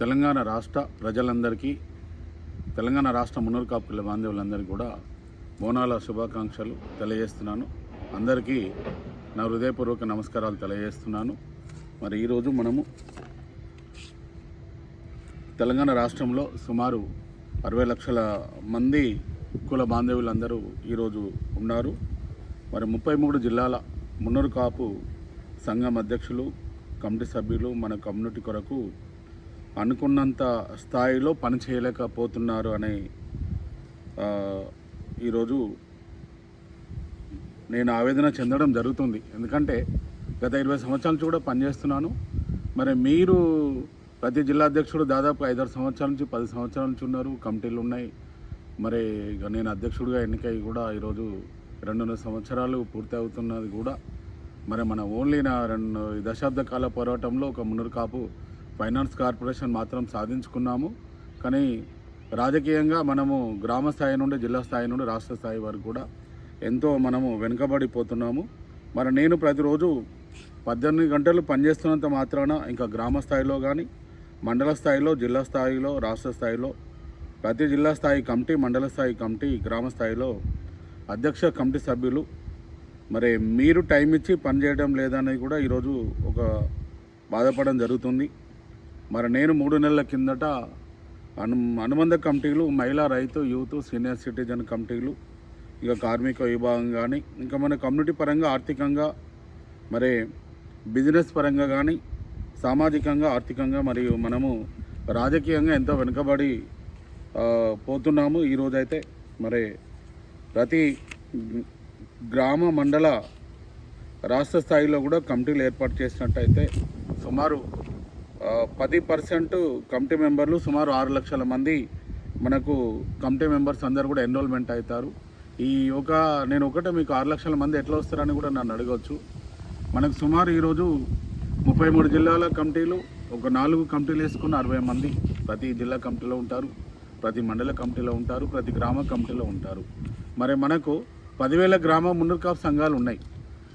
తెలంగాణ రాష్ట్ర ప్రజలందరికీ తెలంగాణ రాష్ట్ర మున్నూరు కాపుల బాంధవులందరికీ కూడా బోనాల శుభాకాంక్షలు తెలియజేస్తున్నాను. అందరికీ నా హృదయపూర్వక నమస్కారాలు తెలియజేస్తున్నాను. మరి ఈరోజు మనము తెలంగాణ రాష్ట్రంలో సుమారు అరవై లక్షల మంది కుల బాంధవులందరూ ఈరోజు ఉన్నారు. మరి ముప్పై మూడు జిల్లాల మున్నూరు కాపు సంఘం అధ్యక్షులు కమిటీ సభ్యులు మన కమ్యూనిటీ కొరకు అనుకున్నంత స్థాయిలో పని చేయలేకపోతున్నారు అని ఈరోజు నేను ఆవేదన చెందడం జరుగుతుంది. ఎందుకంటే గత ఇరవై సంవత్సరాల నుంచి కూడా పనిచేస్తున్నాను. మరి మీరు ప్రతి జిల్లా అధ్యక్షుడు దాదాపు ఐదారు సంవత్సరాల నుంచి పది సంవత్సరాల నుంచి ఉన్నారు. కమిటీలు ఉన్నాయి. మరి ఇక నేను అధ్యక్షుడిగా ఎన్నికై కూడా ఈరోజు రెండున్నర సంవత్సరాలు పూర్తి అవుతున్నది కూడా. మరి మన ఓన్లీ నా రెండు దశాబ్ద కాల పోరాటంలో ఒక మున్నూరు కాపు ఫైనాన్స్ కార్పొరేషన్ మాత్రం సాధించుకున్నాము. కానీ రాజకీయంగా మనము గ్రామ స్థాయి నుండి జిల్లా స్థాయి నుండి రాష్ట్ర స్థాయి వరకు కూడా ఎంతో మనము వెనుకబడిపోతున్నాము. మరి నేను ప్రతిరోజు పద్దెనిమిది గంటలు పనిచేస్తున్నంత మాత్రాన ఇంకా గ్రామ స్థాయిలో కానీ మండల స్థాయిలో జిల్లా స్థాయిలో రాష్ట్ర స్థాయిలో ప్రతి జిల్లా స్థాయి కమిటీ మండల స్థాయి కమిటీ గ్రామ స్థాయిలో అధ్యక్ష కమిటీ సభ్యులు. మరి మీరు టైం ఇచ్చి పనిచేయడం లేదనేది కూడా ఈరోజు ఒక బాధపడడం జరుగుతుంది. మరి నేను మూడు నెలల కిందట అను అనుబంధ కమిటీలు మహిళా రైతు యూత్ సీనియర్ సిటిజన్ కమిటీలు ఇక కార్మిక విభాగం కానీ ఇంకా మన కమ్యూనిటీ పరంగా ఆర్థికంగా మరి బిజినెస్ పరంగా కానీ సామాజికంగా ఆర్థికంగా మరియు మనము రాజకీయంగా ఎంతో వెనుకబడి పోతున్నాము. పోతున్నాము ఈరోజైతే మరి ప్రతి గ్రామ మండల రాష్ట్ర స్థాయిలో కూడా కమిటీలు ఏర్పాటు చేసినట్టయితే సుమారు పది పర్సెంట్ కమిటీ మెంబర్లు సుమారు ఆరు లక్షల మంది మనకు కమిటీ మెంబర్స్ అందరు కూడా ఎన్రోల్మెంట్ అవుతారు. ఈ ఒక నేను ఒకటే మీకు ఆరు లక్షల మంది ఎట్లా వస్తారని కూడా నన్ను అడగవచ్చు మనకు సుమారు ఈరోజు ముప్పై మూడు జిల్లాల కమిటీలు ఒక నాలుగు కమిటీలు వేసుకున్న అరవై మంది ప్రతి జిల్లా కమిటీలో ఉంటారు ప్రతి మండల కమిటీలో ఉంటారు ప్రతి గ్రామ కమిటీలో ఉంటారు. మరి మనకు పదివేల గ్రామ మున్నూరు కాపు సంఘాలు ఉన్నాయి.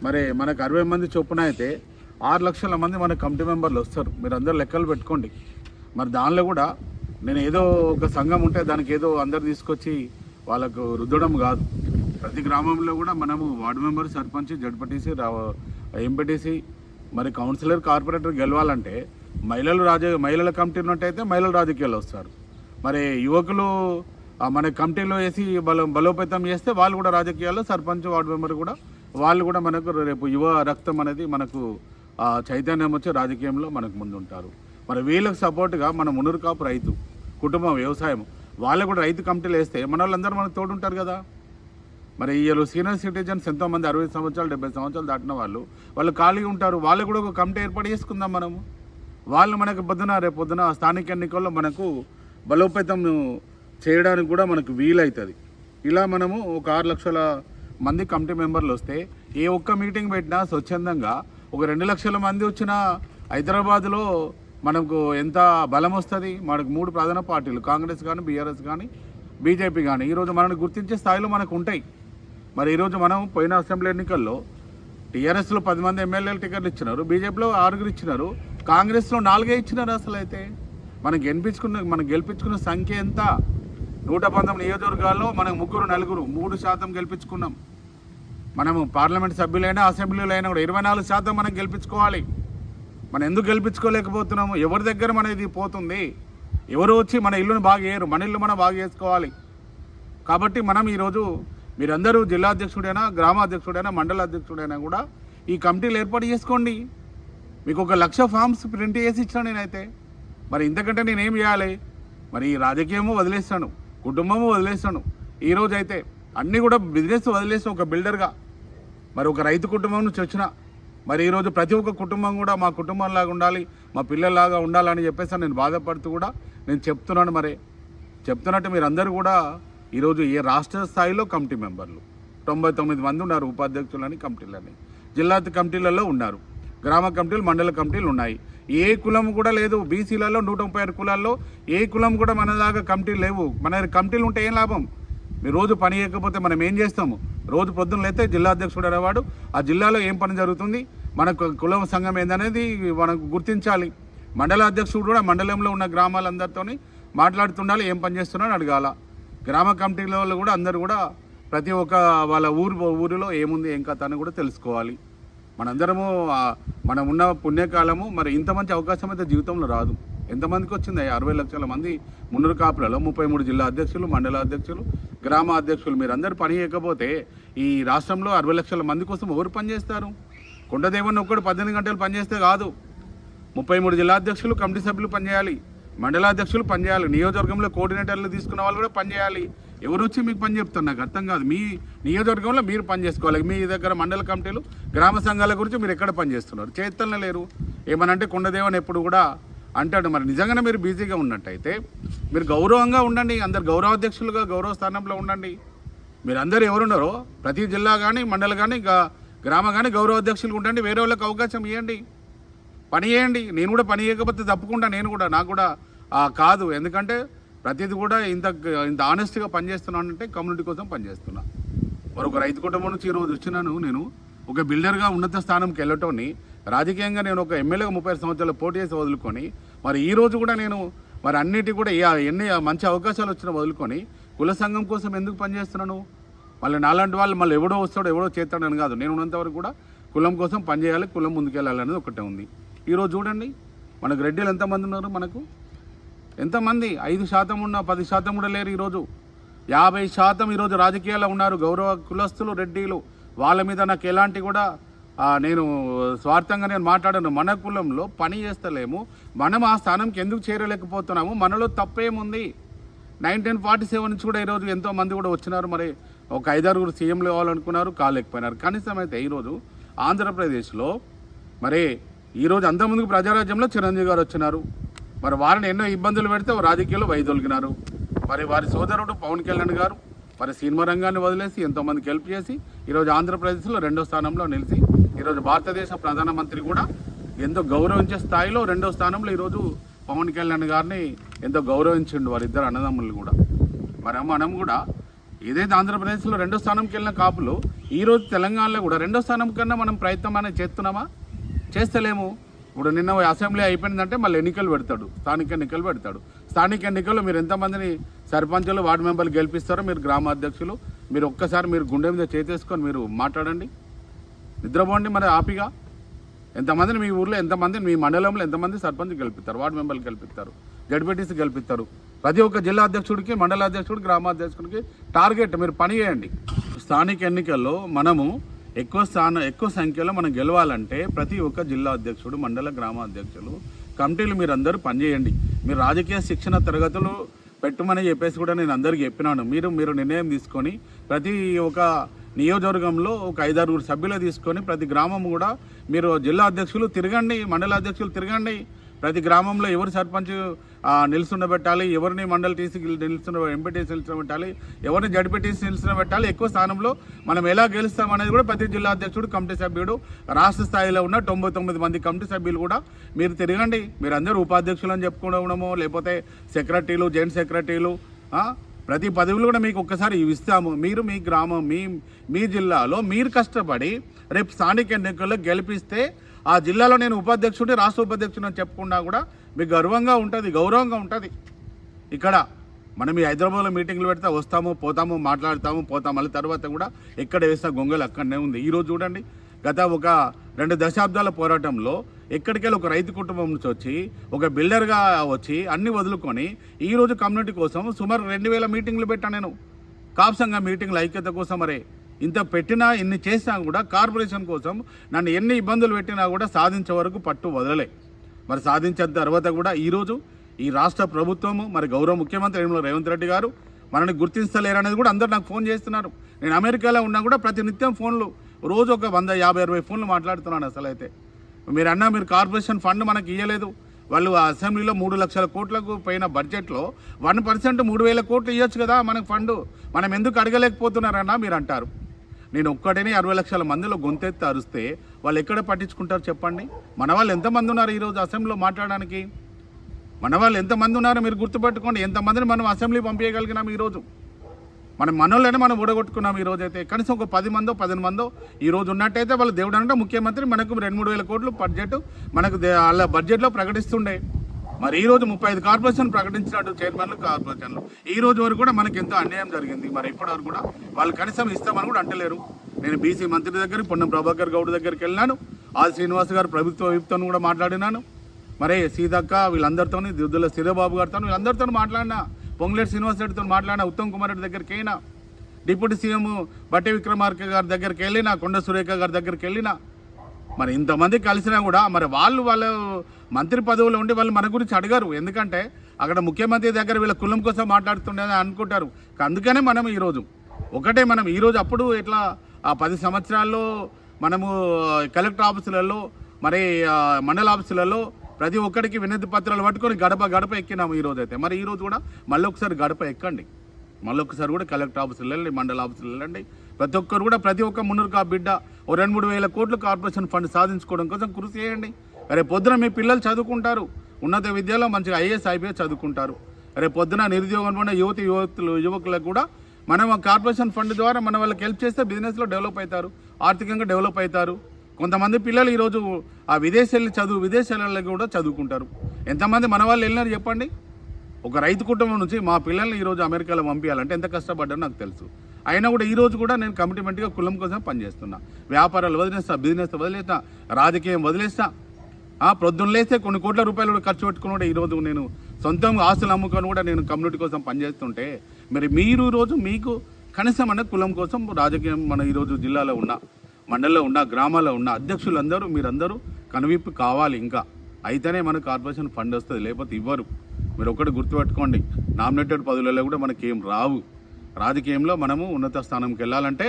మరి మనకు అరవై మంది చొప్పున అయితే ఆరు లక్షల మంది మన కమిటీ మెంబర్లు వస్తారు. మీరు అందరు లెక్కలు పెట్టుకోండి. మరి దానిలో కూడా నేను ఏదో ఒక సంఘం ఉంటే దానికి ఏదో అందరు తీసుకొచ్చి వాళ్ళకు రుద్దడం కాదు. ప్రతి గ్రామంలో కూడా మనము వార్డు మెంబర్ సర్పంచ్ జడ్పటీసీ రా ఎంపీటీసీ మరి కౌన్సిలర్ కార్పొరేటర్ గెలవాలంటే మహిళలు రాజ మహిళల కమిటీ ఉన్నట్టయితే మహిళలు రాజకీయాలు వస్తారు. మరి యువకులు మన కమిటీలో వేసి బల బలోపేతం చేస్తే వాళ్ళు కూడా రాజకీయాల్లో సర్పంచ్ వార్డు మెంబర్ కూడా వాళ్ళు కూడా మనకు రేపు యువ రక్తం అనేది మనకు చైతన్యం వచ్చి రాజకీయంలో మనకు ముందుంటారు. మరి వీళ్ళకి సపోర్ట్గా మన మునురుకాపు రైతు కుటుంబం వ్యవసాయం వాళ్ళు కూడా రైతు కమిటీలు వేస్తే మన వాళ్ళందరూ మనకు తోడుంటారు కదా. మరి వీళ్ళు సీనియర్ సిటిజన్స్ ఎంతోమంది అరవై సంవత్సరాలు డెబ్బై సంవత్సరాలు దాటిన వాళ్ళు వాళ్ళు ఖాళీగా ఉంటారు వాళ్ళు కూడా ఒక కమిటీ ఏర్పాటు చేసుకుందాం మనము. వాళ్ళు మనకు పొద్దున రేపు పొద్దున స్థానిక ఎన్నికల్లో మనకు బలోపేతం చేయడానికి కూడా మనకు వీలవుతుంది ఇలా మనము ఒక ఆరు లక్షల మంది కమిటీ మెంబర్లు వస్తే ఏ ఒక్క మీటింగ్ పెట్టినా స్వచ్ఛందంగా ఒక రెండు లక్షల మంది వచ్చిన హైదరాబాద్లో మనకు ఎంత బలం వస్తుంది? మనకు మూడు ప్రధాన పార్టీలు కాంగ్రెస్ కానీ బీఆర్ఎస్ కానీ బీజేపీ కానీ ఈరోజు మనల్ని గుర్తించే స్థాయిలో మనకు ఉంటాయి. మరి ఈరోజు మనం పోయిన అసెంబ్లీ ఎన్నికల్లో టీఆర్ఎస్లో పది మంది ఎమ్మెల్యేలు టికెట్లు ఇచ్చినారు బీజేపీలో ఆరుగురు ఇచ్చినారు కాంగ్రెస్లో నాలుగే ఇచ్చినారు అసలు అయితే. మనం గెలిపించుకున్న మనం గెలిపించుకున్న సంఖ్య ఎంత? నూట పంతొమ్మిది నియోజకవర్గాల్లో మనం ముగ్గురు నలుగురు మూడు శాతం గెలిపించుకున్నాం. మనము పార్లమెంట్ సభ్యులైనా అసెంబ్లీలో అయినా కూడా ఇరవై నాలుగు శాతం మనం గెలిపించుకోవాలి. మనం ఎందుకు గెలిపించుకోలేకపోతున్నాము? ఎవరి దగ్గర మన ఇది పోతుంది? ఎవరు వచ్చి మన ఇల్లును బాగా చేయరు? మన ఇల్లు మనం బాగా చేసుకోవాలి. కాబట్టి మనం ఈరోజు మీరందరూ జిల్లా అధ్యక్షుడైనా గ్రామ అధ్యక్షుడైనా మండల అధ్యక్షుడైనా కూడా ఈ కమిటీలు ఏర్పాటు చేసుకోండి. మీకు ఒక లక్ష ఫామ్స్ ప్రింట్ చేసి ఇచ్చాను నేనైతే. మరి ఇంతకంటే నేనేం చేయాలి? మరి ఈ రాజకీయము వదిలేస్తాను. కుటుంబము వదిలేస్తాను. ఈ రోజు అయితే అన్నీ కూడా బిజినెస్ వదిలేసి ఒక బిల్డర్గా మరి ఒక రైతు కుటుంబం నుంచి వచ్చిన మరి ఈరోజు ప్రతి ఒక్క కుటుంబం కూడా మా కుటుంబంలాగా ఉండాలి మా పిల్లల్లాగా ఉండాలని చెప్పేసి నేను బాధపడుతూ కూడా నేను చెప్తున్నాను మరి. చెప్తున్నట్టు మీరందరూ కూడా ఈరోజు ఏ రాష్ట్ర స్థాయిలో కమిటీ మెంబర్లు? తొంభై తొమ్మిది మంది ఉన్నారు ఉపాధ్యక్షులని కమిటీలని. జిల్లా కమిటీలలో ఉన్నారు. గ్రామ కమిటీలు మండల కమిటీలు ఉన్నాయి. ఏ కులం కూడా లేదు బీసీలలో నూట ముప్పై ఆరు కులాల్లో ఏ కులం కూడా మనలాగా కమిటీలు లేవు. మన కమిటీలు ఉంటే ఏం లాభం? మీరు రోజు పని చేయకపోతే మనం ఏం చేస్తాము? రోజు పొద్దున్న లేతే జిల్లా అధ్యక్షుడు అనేవాడు. ఆ జిల్లాలో ఏం పని జరుగుతుంది? మనకు కులం సంఘం ఏందనేది మనకు గుర్తించాలి. మండల అధ్యక్షుడు కూడా మండలంలో ఉన్న గ్రామాలందరితోని మాట్లాడుతుండాలి ఏం పని చేస్తున్నారో అడగాల. గ్రామ కమిటీల వాళ్ళు కూడా అందరు కూడా ప్రతి ఒక్క వాళ్ళ ఊరు ఊరిలో ఏముంది ఏం కథ అని కూడా తెలుసుకోవాలి. మనందరము మనం ఉన్న పుణ్యకాలము మరి ఇంత మంచి అవకాశం అయితే జీవితంలో రాదు. ఎంతమందికి వచ్చింది అరవై లక్షల మంది మున్నూరు కాపులలో ముప్పై మూడు జిల్లా అధ్యక్షులు మండల అధ్యక్షులు గ్రామ అధ్యక్షులు. మీరందరూ పని చేయకపోతే ఈ రాష్ట్రంలో అరవై లక్షల మంది కోసం ఎవరు పనిచేస్తారు కొండదేవన్న ఒక్కడు పద్దెనిమిది గంటలు పనిచేస్తే కాదు. ముప్పై మూడు జిల్లా అధ్యక్షులు కమిటీ సభ్యులు పనిచేయాలి మండల అధ్యక్షులు పనిచేయాలి నియోజకవర్గంలో కోఆర్డినేటర్లు తీసుకున్న వాళ్ళు కూడా పనిచేయాలి ఎవరు వచ్చి మీకు పని చెప్తారు? నాకు అర్థం కాదు. మీ నియోజకవర్గంలో మీరు పని చేసుకోవాలి. మీ దగ్గర మండల కమిటీలు గ్రామ సంఘాల గురించి మీరు ఎక్కడ పని చేస్తున్నారు? చేతలనే లేరు. ఏమనంటే కొండదేవన్ ఎప్పుడు కూడా అంటాడు. మరి నిజంగానే మీరు బిజీగా ఉన్నట్టయితే మీరు గౌరవంగా ఉండండి. అందరు గౌరవ అధ్యక్షులుగా గౌరవ స్థానంలో ఉండండి. మీరు అందరు ఎవరున్నారో ప్రతి జిల్లా కానీ మండలి కానీ గ్రామ కానీ గౌరవ అధ్యక్షులు ఉండండి. వేరే వాళ్ళకి అవకాశం ఇవ్వండి పని చేయండి. నేను కూడా పని చేయకపోతే తప్పకుండా నేను కూడా నాకు కూడా కాదు. ఎందుకంటే ప్రతిది కూడా ఇంత ఇంత ఆనెస్ట్గా పనిచేస్తున్నానంటే కమ్యూనిటీ కోసం పనిచేస్తున్నా. మరొక రైతు కుటుంబం నుంచి ఈరోజు వచ్చినాను నేను. ఒక బిల్డర్గా ఉన్నత స్థానంకి వెళ్ళటోని రాజకీయంగా నేను ఒక ఎమ్మెల్యేగా ముప్పై సంవత్సరాలు పోటీ చేసి వదులుకొని మరి ఈ రోజు కూడా నేను మరి అన్నిటి కూడా ఎన్ని మంచి అవకాశాలు వచ్చినా వదులుకొని కుల సంఘం కోసం ఎందుకు పనిచేస్తున్నాను? మళ్ళీ నాలాంటి వాళ్ళు మళ్ళీ ఎవడో వస్తాడో ఎవడో చేస్తాడని కాదు. నేను ఉన్నంతవరకు కూడా కులం కోసం పనిచేయాలి కులం ముందుకెళ్ళాలి అనేది ఒకటే ఉంది. ఈరోజు చూడండి మనకు రెడ్డిలు ఎంతమంది ఉన్నారు మనకు? ఎంతమంది? ఐదు శాతం ఉన్న పది శాతం కూడా లేరు ఈరోజు యాభై శాతం ఈరోజు రాజకీయాల్లో ఉన్నారు గౌరవ కులస్తులు రెడ్డిలు. వాళ్ళ మీద నాకు ఎలాంటి కూడా నేను స్వార్థంగా నేను మాట్లాడాను. మన కులంలో పని చేస్తలేము. మనం ఆ స్థానంకి ఎందుకు చేరలేకపోతున్నాము? మనలో తప్పేముంది? నైన్టీన్ ఫార్టీ సెవెన్ నుంచి కూడా ఈరోజు ఎంతో మంది కూడా వచ్చినారు. మరి ఒక ఐదారుగురు సీఎంలు కావాలనుకున్నారు కాలేకపోయినారు కనీసం అయితే ఈరోజు ఆంధ్రప్రదేశ్లో మరి ఈరోజు అంతకుముందుకు ప్రజారాజ్యంలో చిరంజీవి గారు వచ్చినారు. మరి వారిని ఎన్నో ఇబ్బందులు పెడితే రాజకీయాల్లో వైదొలిగినారు. మరి వారి సోదరుడు పవన్ కళ్యాణ్ గారు మరి సినిమా రంగాన్ని వదిలేసి ఎంతోమందికి హెల్ప్ చేసి ఈరోజు ఆంధ్రప్రదేశ్లో రెండో స్థానంలో నిలిచి ఈరోజు భారతదేశ ప్రధానమంత్రి కూడా ఎంతో గౌరవించే స్థాయిలో రెండో స్థానంలో ఈరోజు పవన్ కళ్యాణ్ గారిని ఎంతో గౌరవించిండు వారిద్దరు అన్నదమ్ములు కూడా. మరి మనం కూడా ఏదైతే ఆంధ్రప్రదేశ్లో రెండో స్థానంకి వెళ్ళిన కాపులు ఈరోజు తెలంగాణలో కూడా రెండో స్థానం కన్నా మనం ప్రయత్నం అనేది చేస్తున్నామా? చేస్తలేము. ఇప్పుడు నిన్న అసెంబ్లీ అయిపోయిందంటే మళ్ళీ ఎన్నికలు పెడతాడు. స్థానిక ఎన్నికలు పెడతాడు. స్థానిక ఎన్నికల్లో మీరు ఎంతమందిని సర్పంచులు వార్డు మెంబర్లు గెలిపిస్తారో మీరు గ్రామ అధ్యక్షులు మీరు ఒక్కసారి మీరు గుండె మీద చేతేసుకొని మీరు మాట్లాడండి. నిద్రపోండి మరి ఆపిగా. ఎంతమందిని మీ ఊర్లో ఎంతమందిని మీ మండలంలో ఎంతమంది సర్పంచ్ గెలిపిస్తారు వార్డు మెంబర్లు గెలిపిస్తారు జడ్పీటీసీ గెలిపిస్తారు. ప్రతి ఒక్క జిల్లా అధ్యక్షుడికి మండల అధ్యక్షుడికి గ్రామాధ్యక్షుడికి టార్గెట్ మీరు పని చేయండి. స్థానిక ఎన్నికల్లో మనము ఎక్కువ స్థాన ఎక్కువ సంఖ్యలో మనం గెలవాలంటే ప్రతి ఒక్క జిల్లా అధ్యక్షుడు మండల గ్రామాధ్యక్షులు కమిటీలు మీరు అందరూ పనిచేయండి మీరు రాజకీయ శిక్షణ తరగతులు పెట్టమని చెప్పేసి కూడా నేను అందరికీ చెప్పినాను. మీరు మీరు నిర్ణయం తీసుకొని ప్రతి ఒక నియోజకవర్గంలో ఒక ఐదారుగురు సభ్యులు తీసుకొని ప్రతి గ్రామం కూడా మీరు జిల్లా అధ్యక్షులు తిరగండి మండల అధ్యక్షులు తిరగండి ప్రతి గ్రామంలో ఎవరు సర్పంచ్ ఆ, ఎవరిని మండలి టీసీ నిల్చున్న ఎంపీటీసీ నిల్చుండబెట్టాలి ఎవరిని జడ్పీటీసీ నిల్చుండబెట్టాలి ఎక్కువ స్థానంలో మనం ఎలా గెలుస్తాం అనేది కూడా ప్రతి జిల్లా అధ్యక్షుడు కమిటీ సభ్యుడు రాష్ట్ర స్థాయిలో ఉన్న తొంభై తొమ్మిది మంది కమిటీ సభ్యులు కూడా మీరు తిరగండి. మీరు అందరూ ఉపాధ్యక్షులు అని చెప్పుకోవడము లేకపోతే సెక్రటరీలు జాయింట్ సెక్రటరీలు ప్రతి పదవులు కూడా మీకు ఒక్కసారి ఇస్తాము. మీరు మీ గ్రామం మీ మీ జిల్లాలో మీరు కష్టపడి రేపు స్థానిక ఎన్నికల్లో గెలిపిస్తే ఆ జిల్లాలో నేను ఉపాధ్యక్షుడి రాష్ట్ర ఉపాధ్యక్షుడు అని చెప్పకుండా కూడా మీకు గర్వంగా ఉంటుంది గౌరవంగా ఉంటుంది. ఇక్కడ మనం ఈ హైదరాబాద్లో మీటింగ్లు పెడితే వస్తాము పోతాము మాట్లాడతాము పోతాము. మళ్ళీ తర్వాత కూడా ఎక్కడ వేస్తా గొంగలు అక్కడనే ఉంది. ఈరోజు చూడండి గత ఒక రెండు దశాబ్దాల పోరాటంలో ఎక్కడికెళ్ళి ఒక రైతు కుటుంబం నుంచి వచ్చి ఒక బిల్డర్గా వచ్చి అన్ని వదులుకొని ఈరోజు కమ్యూనిటీ కోసం సుమారు రెండు వేల మీటింగ్లు పెట్టాను నేను. కాప్సంగా సంఘ మీటింగ్ల ఐక్యత కోసం మరే ఇంత పెట్టినా ఇన్ని చేసినా కూడా కార్పొరేషన్ కోసం నన్ను ఎన్ని ఇబ్బందులు పెట్టినా కూడా సాధించే వరకు పట్టు వదలలే. మరి సాధించిన తర్వాత కూడా ఈరోజు ఈ రాష్ట్ర ప్రభుత్వము మరి గౌరవ ముఖ్యమంత్రి యనమల రేవంత్ రెడ్డి గారు మనల్ని గుర్తించలేరు అనేది కూడా అందరు నాకు ఫోన్ చేస్తున్నారు. నేను అమెరికాలో ఉన్నా కూడా ప్రతి నిత్యం ఫోన్లు రోజు ఒక వంద యాభై అరవై ఫోన్లు మాట్లాడుతున్నాను అసలు అయితే మీరు అన్నా మీరు కార్పొరేషన్ ఫండ్ మనకి ఇవ్వలేదు వాళ్ళు ఆ అసెంబ్లీలో మూడు లక్షల కోట్లకు పైన బడ్జెట్లో వన్ పర్సెంట్ మూడు వేల కోట్లు ఇవ్వచ్చు కదా మనకు ఫండ్. మనం ఎందుకు అడగలేకపోతున్నారన్నా మీరు అంటారు నేను ఒక్కడనే అరవై లక్షల మందిలో గొంతెత్తి అరిస్తే వాళ్ళు ఎక్కడ పట్టించుకుంటారు చెప్పండి? మన వాళ్ళు ఎంతమంది ఉన్నారు ఈరోజు అసెంబ్లీలో మాట్లాడడానికి? మన వాళ్ళు ఎంతమంది ఉన్నారో మీరు గుర్తుపెట్టుకోండి. ఎంతమందిని మనం అసెంబ్లీ పంపించగలిగినాం ఈరోజు? మన మనోళ్ళనే మనం ఊడగొట్టుకున్నాం ఈ రోజైతే అయితే కనీసం ఒక పది మందో పదిహేను మందో ఈ రోజు ఉన్నట్టయితే వాళ్ళు దేవుడు అంటే ముఖ్యమంత్రి మనకు రెండు మూడు వేల కోట్లు బడ్జెట్ మనకు వాళ్ళ బడ్జెట్లో ప్రకటిస్తుండే. మరి ఈ రోజు ముప్పై ఐదు కార్పొరేషన్ ప్రకటించినట్టు చైర్మన్లు కార్పొరేషన్లు. ఈ రోజు వరకు కూడా మనకి ఎంతో అన్యాయం జరిగింది. మరి ఇప్పటి వరకు కూడా వాళ్ళు కనీసం ఇస్తామని కూడా అంటలేరు. నేను బీసీ మంత్రి దగ్గర పొన్నం ప్రభాకర్ గౌడ్ దగ్గరికి వెళ్ళినాను. ఆది శ్రీనివాస్ గారు ప్రభుత్వ విప్తో కూడా మాట్లాడినాను. మరి సీతక్క వీళ్ళందరితో దుద్దుల స్థిరబాబు గారితో వీళ్ళందరితో మాట్లాడినా పొంగులేటి శ్రీనివాస్ రెడ్డితో మాట్లాడినా ఉత్తమ్ కుమార్ రెడ్డి దగ్గరికి అయినా డిప్యూటీ సీఎం బట్టి విక్రమార్క గారి దగ్గరికి వెళ్ళినా కొండ సురేఖ గారి దగ్గరికి వెళ్ళినా మరి ఇంతమంది కలిసినా కూడా మరి వాళ్ళు వాళ్ళ మంత్రి పదవులు ఉండి వాళ్ళు మన గురించి అడగరు. ఎందుకంటే అక్కడ ముఖ్యమంత్రి దగ్గర వీళ్ళ కులం కోసం మాట్లాడుతుండేదని అనుకుంటారు. అందుకనే మనం ఈరోజు ఒకటే మనం ఈరోజు అప్పుడు ఇట్లా ఆ పది సంవత్సరాల్లో మనము కలెక్టర్ ఆఫీసులలో మరి మండల ఆఫీసులలో ప్రతి ఒక్కరికి వినతి పత్రాలు పట్టుకొని గడప గడప ఎక్కినాము ఈ అయితే. మరి ఈరోజు కూడా మళ్ళీ ఒకసారి గడప ఎక్కండి. మళ్ళీ ఒకసారి కూడా కలెక్టర్ ఆఫీసులు వెళ్ళండి మండల ఆఫీసులు వెళ్ళండి. ప్రతి ఒక్కరు కూడా ప్రతి ఒక్క మున్నూరు కా బిడ్డ ఓ రెండు మూడు వేల కోట్లు కార్పొరేషన్ ఫండ్ సాధించుకోవడం కోసం కృషి చేయండి. రేపు పొద్దున మీ పిల్లలు చదువుకుంటారు. ఉన్నత విద్యలో మంచిగా ఐఏఎస్ ఐపీఎస్ చదువుకుంటారు. రేపు పొద్దున నిరుద్యోగం ఉన్న యువతి యువతులు యువకులకు కూడా మనం ఆ కార్పొరేషన్ ఫండ్ ద్వారా మన వాళ్ళకి హెల్ప్ చేస్తే బిజినెస్లో డెవలప్ అవుతారు ఆర్థికంగా డెవలప్ అవుతారు. కొంతమంది పిల్లలు ఈరోజు ఆ విదేశాలు చదువు విదేశాలలో కూడా చదువుకుంటారు. ఎంతమంది మన వాళ్ళు వెళ్ళినారు చెప్పండి? ఒక రైతు కుటుంబం నుంచి మా పిల్లల్ని ఈరోజు అమెరికాలో పంపించాలంటే ఎంత కష్టపడ్డారో నాకు తెలుసు. అయినా కూడా ఈరోజు కూడా నేను కమిట్మెంట్గా కులం కోసం పనిచేస్తున్నా. వ్యాపారాలు వదిలేస్తా బిజినెస్ వదిలేస్తా రాజకీయం వదిలేస్తా. ఆ, ప్రొద్దున లేస్తే కొన్ని కోట్ల రూపాయలు కూడా ఖర్చు పెట్టుకుని కూడా ఈరోజు నేను సొంతంగా ఆస్తులు అమ్ముకొని కూడా నేను కమ్యూనిటీ కోసం పనిచేస్తుంటే మరి మీరు రోజు మీకు కనీసం అన్న కులం కోసం రాజకీయం మన ఈరోజు జిల్లాలో ఉన్న మండలంలో ఉన్న గ్రామాల్లో ఉన్న అధ్యక్షులందరూ మీరందరూ కనువిప్పు కావాలి ఇంకా. అయితేనే మన కార్పొరేషన్ ఫండ్ వస్తుంది లేకపోతే ఇవ్వరు. మీరు ఒకటి గుర్తుపెట్టుకోండి నామినేటెడ్ పదవులలో కూడా మనకి ఏం రావు. రాజకీయంలో మనము ఉన్నత స్థానంకి వెళ్ళాలంటే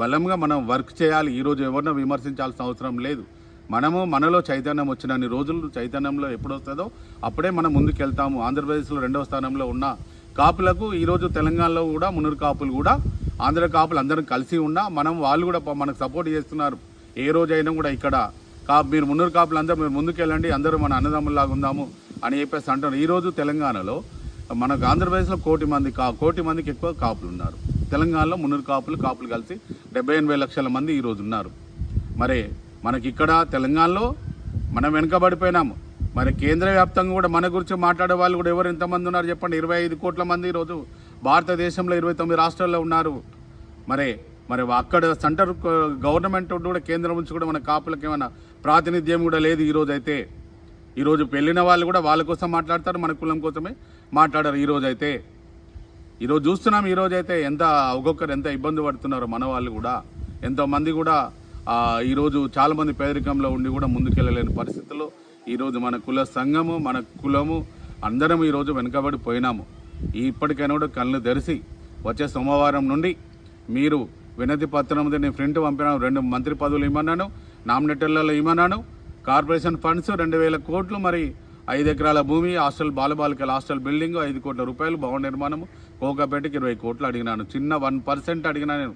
బలంగా మనం వర్క్ చేయాలి. ఈరోజు ఎవరినో విమర్శించాల్సిన అవసరం లేదు. మనము మనలో చైతన్యం వచ్చినన్ని రోజులు చైతన్యంలో ఎప్పుడు వస్తుందో అప్పుడే మనం ముందుకు వెళ్తాము. ఆంధ్రప్రదేశ్లో రెండవ స్థానంలో ఉన్న కాపులకు ఈరోజు తెలంగాణలో కూడా మునురు కాపులు కూడా ఆంధ్ర కాపులు అందరం కలిసి ఉన్నా మనం వాళ్ళు కూడా మనకు సపోర్ట్ చేస్తున్నారు. ఏ రోజైనా కూడా ఇక్కడ కా మీరు మున్నూరు కాపులు అందరూ మీరు ముందుకెళ్ళండి అందరూ మన అన్నదమ్ముల్లాగా ఉందాము అని చెప్పేసి అంటారు ఈరోజు తెలంగాణలో మనకు ఆంధ్రప్రదేశ్లో కోటి మంది కా కోటి మందికి ఎక్కువ కాపులు ఉన్నారు. తెలంగాణలో మున్నూరు కాపులు కాపులు కలిసి డెబ్బై ఎనభై లక్షల మంది ఈరోజు ఉన్నారు. మరి మనకి ఇక్కడ తెలంగాణలో మనం వెనుకబడిపోయినాము. మరి కేంద్ర వ్యాప్తంగా కూడా మన గురించి మాట్లాడే వాళ్ళు కూడా ఎవరు? ఎంతమంది ఉన్నారు చెప్పండి. ఇరవై ఐదు కోట్ల మంది ఈరోజు భారతదేశంలో ఇరవై తొమ్మిది రాష్ట్రాల్లో ఉన్నారు. మరి మరి అక్కడ సెంటర్ గవర్నమెంట్ కూడా కేంద్రం నుంచి కూడా మన కాపులకు ఏమైనా ప్రాతినిధ్యం కూడా లేదు ఈరోజు అయితే ఈరోజు పెళ్ళిన వాళ్ళు కూడా వాళ్ళ కోసం మాట్లాడతారు మన కులం కోసమే మాట్లాడారు ఈరోజు అయితే ఈరోజు చూస్తున్నాం ఈరోజు అయితే ఎంత ఒక్కొక్కరు ఎంత ఇబ్బంది పడుతున్నారో మన వాళ్ళు కూడా. ఎంతోమంది కూడా ఈరోజు చాలామంది పేదరికంలో ఉండి కూడా ముందుకెళ్ళలేని పరిస్థితుల్లో ఈరోజు మన కుల సంఘము మన కులము అందరం ఈరోజు వెనుకబడి పోయినాము ఇప్పటికైనా కూడా కళ్ళు తెరిచి వచ్చే సోమవారం నుండి మీరు వినతి పత్రం నేను ప్రింట్ పంపినాను రెండు మంత్రి పదవులు ఇమ్మన్నాను నామినేటర్లలో ఇమ్మన్నాను కార్పొరేషన్ ఫండ్స్ రెండు వేల కోట్లు మరి ఐదు ఎకరాల భూమి హాస్టల్ బాలబాలికల హాస్టల్ బిల్డింగ్ ఐదు కోట్ల రూపాయలు భవన నిర్మాణం కోకాపేటకి ఇరవై కోట్లు అడిగినాను. చిన్న వన్ పర్సెంట్ అడిగినా నేను.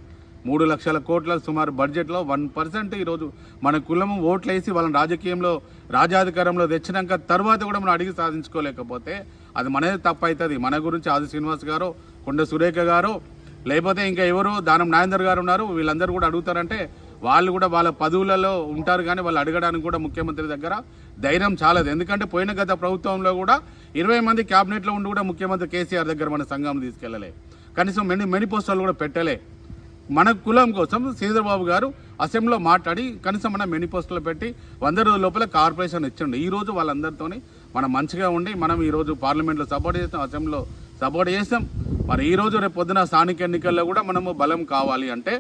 మూడు లక్షల కోట్ల సుమారు బడ్జెట్లో వన్ పర్సెంట్ ఈరోజు మన కులము ఓట్లు వేసి వాళ్ళని రాజకీయంలో రాజాధికారంలో తెచ్చినాక తర్వాత కూడా మనం అడిగి సాధించుకోలేకపోతే అది మనదే తప్పు అవుతుంది మన గురించి ఆది శ్రీనివాస్ గారు కొండ సురేఖ గారు లేకపోతే ఇంకా ఎవరు దానం నాగేందర్ గారు ఉన్నారు వీళ్ళందరూ కూడా అడుగుతారంటే వాళ్ళు కూడా వాళ్ళ పదవులలో ఉంటారు కానీ వాళ్ళు అడగడానికి కూడా ముఖ్యమంత్రి దగ్గర ధైర్యం చాలదు. ఎందుకంటే పోయిన గత ప్రభుత్వంలో కూడా ఇరవై మంది క్యాబినెట్లో ఉండి కూడా ముఖ్యమంత్రి కేసీఆర్ దగ్గర మన సంఘం తీసుకెళ్ళలే. కనీసం మెని మెని కూడా పెట్టలే. మన కులం కోసం శ్రీధర్బాబు గారు అసెంబ్లీలో మాట్లాడి కనీసం మన మెని పోస్టులు పెట్టి వంద రోజుల లోపల కార్పొరేషన్ ఇచ్చండి. ఈ రోజు వాళ్ళందరితోని మనం మంచిగా ఉండి మనం ఈరోజు పార్లమెంట్లో సపోర్ట్ చేస్తాం అసెంబ్లీలో సపోర్ట్ చేస్తాం. మరి ఈరోజు రేపు పొద్దున స్థానిక ఎన్నికల్లో కూడా మనము బలం కావాలి అంటే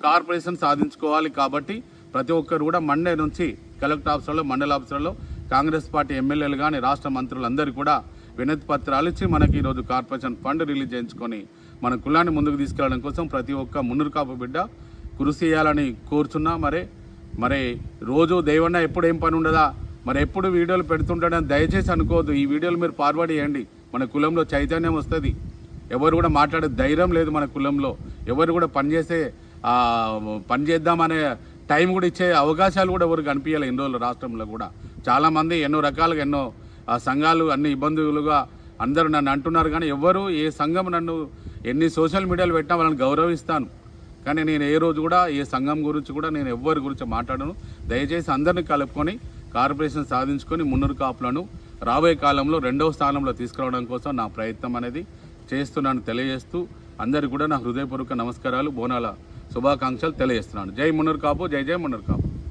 కార్పొరేషన్ సాధించుకోవాలి కాబట్టి ప్రతి ఒక్కరు కూడా మండే నుంచి కలెక్టర్ ఆఫీసర్లో మండల ఆఫీసర్లో కాంగ్రెస్ పార్టీ ఎమ్మెల్యేలు కానీ రాష్ట్ర మంత్రులందరూ కూడా వినతి పత్రాలు ఇచ్చి మనకి ఈరోజు కార్పొరేషన్ ఫండ్ రిలీజ్ చేయించుకొని మన కులాన్ని ముందుకు తీసుకెళ్ళడం కోసం ప్రతి ఒక్క మున్నూరు కాపు బిడ్డ కృషి చేయాలని కోరుచున్నా. మరే మరి రోజు దేవన్న ఎప్పుడు ఏం పని ఉండదా? మరి ఎప్పుడు వీడియోలు పెడుతుంటాడని దయచేసి అనుకోవద్దు. ఈ వీడియోలు మీరు ఫార్వర్డ్ చేయండి. మన కులంలో చైతన్యం వస్తుంది. ఎవరు కూడా మాట్లాడే ధైర్యం లేదు మన కులంలో. ఎవరు కూడా పనిచేసే పని చేద్దామనే టైం కూడా ఇచ్చే అవకాశాలు కూడా ఎవరు కనిపించాలి ఎన్ని రోజులు రాష్ట్రంలో కూడా. చాలామంది ఎన్నో రకాలుగా ఎన్నో సంఘాలు అన్ని ఇబ్బందులుగా అందరూ నన్ను అంటున్నారు. కానీ ఎవ్వరు ఏ సంఘం నన్ను ఎన్ని సోషల్ మీడియాలో పెట్టినా వాళ్ళని గౌరవిస్తాను. కానీ నేను ఏ రోజు కూడా ఏ సంఘం గురించి కూడా నేను ఎవ్వరి గురించి మాట్లాడను. దయచేసి అందరిని కలుపుకొని కార్పొరేషన్ సాధించుకొని మున్నూరు కాపులను రాబోయే కాలంలో రెండవ స్థానంలో తీసుకురావడం కోసం నా ప్రయత్నం అనేది చేస్తున్నాను తెలియజేస్తూ అందరికీ కూడా నా హృదయపూర్వక నమస్కారాలు. బోనాల శుభాకాంక్షలు తెలియజేస్తున్నాను. జై మున్నూరు కాపు జై జై మున్నూరు కాపు.